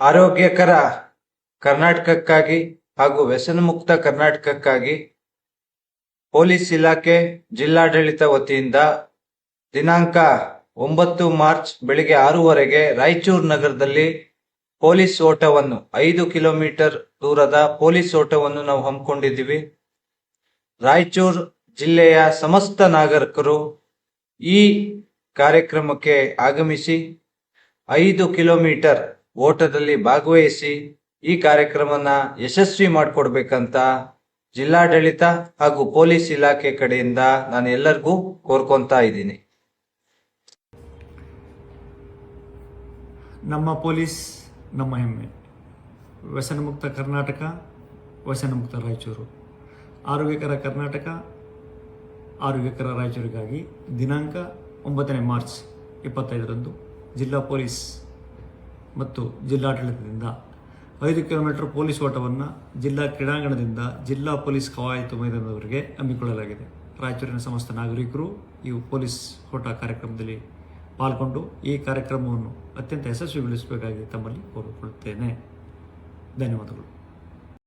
ಆರೋಗ್ಯಕರ ಕರ್ನಾಟಕಕ್ಕಾಗಿ ಹಾಗೂ ವ್ಯಸನಮುಕ್ತ ಕರ್ನಾಟಕಕ್ಕಾಗಿ ಪೊಲೀಸ್ ಇಲಾಖೆ ಜಿಲ್ಲಾಡಳಿತ ವತಿಯಿಂದ ದಿನಾಂಕ ಒಂಬತ್ತು ಮಾರ್ಚ್ ಬೆಳಿಗ್ಗೆ ಆರೂವರೆಗೆ ರಾಯಚೂರು ನಗರದಲ್ಲಿ ಪೊಲೀಸ್ ಓಟವನ್ನು ಐದು ಕಿಲೋಮೀಟರ್ ದೂರದ ಪೊಲೀಸ್ ಓಟವನ್ನು ನಾವು ಹಮ್ಮಿಕೊಂಡಿದ್ದೀವಿ. ರಾಯಚೂರು ಜಿಲ್ಲೆಯ ಸಮಸ್ತ ನಾಗರಿಕರು ಈ ಕಾರ್ಯಕ್ರಮಕ್ಕೆ ಆಗಮಿಸಿ ಐದು ಕಿಲೋಮೀಟರ್ ಓಟದಲ್ಲಿ ಭಾಗವಹಿಸಿ ಈ ಕಾರ್ಯಕ್ರಮನ ಯಶಸ್ವಿ ಮಾಡಿಕೊಡ್ಬೇಕಂತ ಜಿಲ್ಲಾಡಳಿತ ಹಾಗೂ ಪೊಲೀಸ್ ಇಲಾಖೆ ಕಡೆಯಿಂದ ನಾನು ಎಲ್ಲರಿಗೂ ಕೋರ್ಕೊಂತಾ ಇದ್ದೀನಿ. ನಮ್ಮ ಪೊಲೀಸ್, ನಮ್ಮ ಹೆಮ್ಮೆ. ವ್ಯಸನಮುಕ್ತ ಕರ್ನಾಟಕ, ವ್ಯಸನಮುಕ್ತ ರಾಯಚೂರು. ಆರೋಗ್ಯಕರ ಕರ್ನಾಟಕ, ಆರೋಗ್ಯಕರ ರಾಯಚೂರಿಗಾಗಿ ದಿನಾಂಕ ಒಂಬತ್ತನೇ ಮಾರ್ಚ್ ಇಪ್ಪತ್ತೈದರಂದು ಜಿಲ್ಲಾ ಪೊಲೀಸ್ ಮತ್ತು ಜಿಲ್ಲಾಡಳಿತದಿಂದ. ಐದು ಕಿಲೋಮೀಟರ್ ಪೊಲೀಸ್ ಓಟವನ್ನು ಜಿಲ್ಲಾ ಕ್ರೀಡಾಂಗಣದಿಂದ ಜಿಲ್ಲಾ ಪೊಲೀಸ್ ಕವಾಯತು ಮೈದಾನದವರೆಗೆ ಹಮ್ಮಿಕೊಳ್ಳಲಾಗಿದೆ. ರಾಯಚೂರಿನ ಸಮಸ್ತ ನಾಗರಿಕರು ಈ ಪೊಲೀಸ್ ಓಟ ಕಾರ್ಯಕ್ರಮದಲ್ಲಿ ಪಾಲ್ಗೊಂಡು ಈ ಕಾರ್ಯಕ್ರಮವನ್ನು ಅತ್ಯಂತ ಯಶಸ್ವಿಗೊಳಿಸಬೇಕಾಗಿ ತಮ್ಮಲ್ಲಿ ಕೋರಿಕೊಳ್ಳುತ್ತೇನೆ ಧನ್ಯವಾದಗಳು.